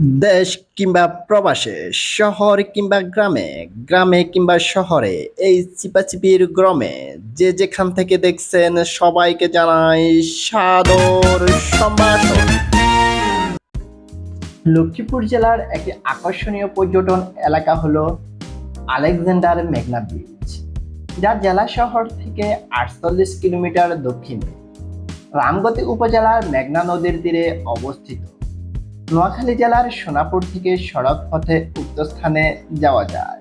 দেশ কিংবা প্রবাসে, শহর কিংবা গ্রামে গ্রামে কিংবা শহরে, এই চিপাচিপির গ্রামে যে যেখান থেকে দেখছেন সবাইকে জানাই সাদর সম্ভাষণ। লক্ষ্মীপুর জেলার একটি আকর্ষণীয় পর্যটন এলাকা হলো আলেকজান্ডার মেঘনা বিচ যা জেলা শহর থেকে আটচল্লিশ কিলোমিটার দক্ষিণে। রামগতি উপজেলার মেঘনা নদীর তীরে অবস্থিত। নোয়াখালী জেলার সোনাপুর থেকে সড়ক পথে উক্ত স্থানে যাওয়া যায়।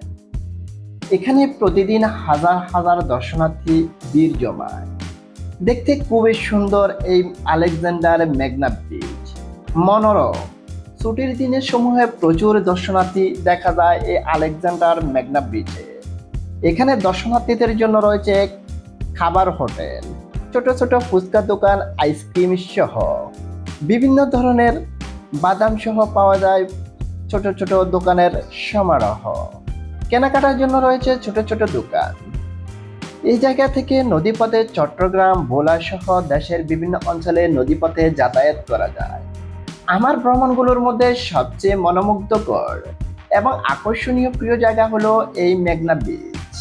এখানে প্রতিদিন হাজার হাজার দর্শনার্থী ভিড় জমায়। দেখতে খুবই সুন্দর এই আলেকজান্ডার মেঘনা ব্রিজ মনোরম। ছুটির দিনের সমূহে প্রচুর দর্শনার্থী দেখা যায় এই আলেকজান্ডার মেঘনা ব্রিজে এখানে দর্শনার্থীদের জন্য রয়েছে খাবার হোটেল। ছোট ছোট ফুচকা দোকান, আইসক্রিম সহ বিভিন্ন ধরনের বাদাম সহ পাওয়া যায় ছোট ছোট দোকানের সমারোহ। কেনাকাটার জন্য রয়েছে ছোট ছোট দোকান। এই জায়গা থেকে নদীপথে চট্টগ্রাম, ভোলা সহ দেশের বিভিন্ন অঞ্চলে নদীপথে যাতায়াত করা যায়। আমার ভ্রমণগুলোর মধ্যে সবচেয়ে মনোমুগ্ধকর এবং আকর্ষণীয় প্রিয় জায়গা হলো এই মেঘনা বিচ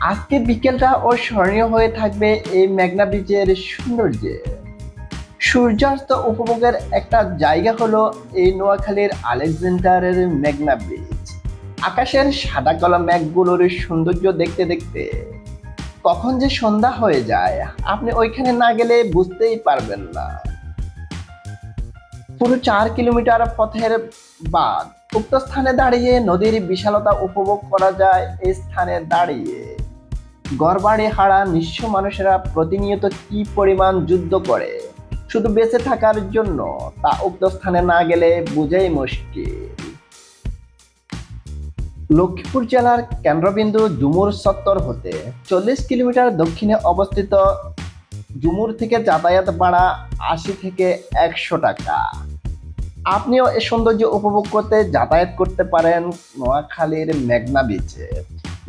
আজকে বিকেলটা ও স্মরণীয় হয়ে থাকবে এই মেঘনা বিচের সৌন্দর্যে। সূর্যাস্ত উপভোগের একটা জায়গা হলো এই নোয়াখালীর আলেকজান্ডারের মেঘনা ব্রিজ আকাশের সাদা কালো মেঘগুলোর সৌন্দর্য দেখতে দেখতে কখন যে সন্ধ্যা হয়ে যায়, আপনি ওইখানে না গেলে বুঝতেই পারবেন না। পুরো চার কিলোমিটার পথের বাদ উক্ত স্থানে দাঁড়িয়ে নদীর বিশালতা উপভোগ করা যায় এই স্থানে দাঁড়িয়ে। গড়বাড়ি হারা নিঃস্ব মানুষেরা প্রতিনিয়ত কি পরিমাণ যুদ্ধ করে? শুধু বেঁচে থাকার জন্য তা উক্ত স্থানে না গেলে বুঝেই মুশকিল। লক্ষ্মীপুর জেলার কেন্দ্রবিন্দু জুমুর সত্তর হতে চল্লিশ কিলোমিটার দক্ষিণে অবস্থিত জুমুর থেকে যাতায়াত ভাড়া আশি থেকে একশো টাকা। আপনিও এ সৌন্দর্য উপভোগ করতে যাতায়াত করতে পারেন নোয়াখালীর মেঘনা বিচে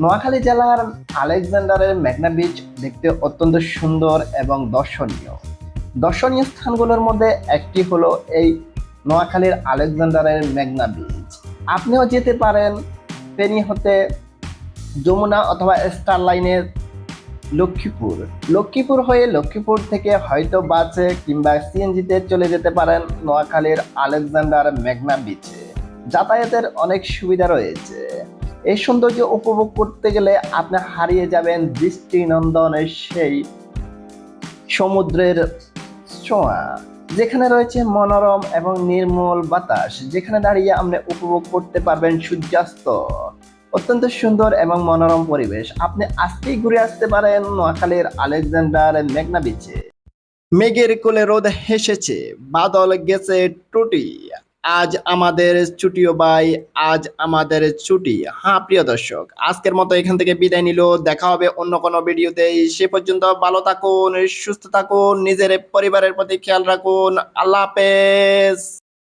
নোয়াখালী জেলার আলেকজান্ডারের মেঘনা বিচ দেখতে অত্যন্ত সুন্দর এবং দর্শনীয়। দর্শনীয় স্থানগুলোর মধ্যে একটি হলো এই নোয়াখালীর আলেকজান্ডারের মেঘনা বিচ আপনিও যেতে পারেন ফেনী হতে যমুনা অথবা স্টার লাইনের লক্ষ্মীপুর। লক্ষ্মীপুর হয়ে লক্ষ্মীপুর থেকে হয়তো বাসে কিংবা সিএনজিতে চলে যেতে পারেন নোয়াখালীর আলেকজান্ডার মেঘনা বিচে যাতায়াতের অনেক সুবিধা রয়েছে। এই সৌন্দর্য উপভোগ করতে গেলে আপনি হারিয়ে যাবেন দৃষ্টিনন্দনের সেই সমুদ্রের ছোঁয়া, যেখানে রয়েছে মনোরম এবং নির্মল বাতাস, যেখানে দাঁড়িয়ে আপনি উপভোগ করতে পারবেন সূর্যাস্ত। অত্যন্ত সুন্দর এবং মনোরম পরিবেশ। আপনি আজকেই ঘুরে আসতে পারেন নোয়াখালীর আলেকজান্ডার মেঘনা বিচে মেঘের কোলে রোদ হেসেছে, বাদল গেছে টুটি আজ আমাদের ছুটিও বাই আজ আমাদের ছুটি। হ্যাঁ প্রিয় দর্শক, আজকের মতো এখান থেকে বিদায় নিল। দেখা হবে অন্য কোনো ভিডিওতে। সে পর্যন্ত ভালো থাকুন, সুস্থ থাকুন, নিজের পরিবারের প্রতি খেয়াল রাখুন। আল্লাহ হাফেজ।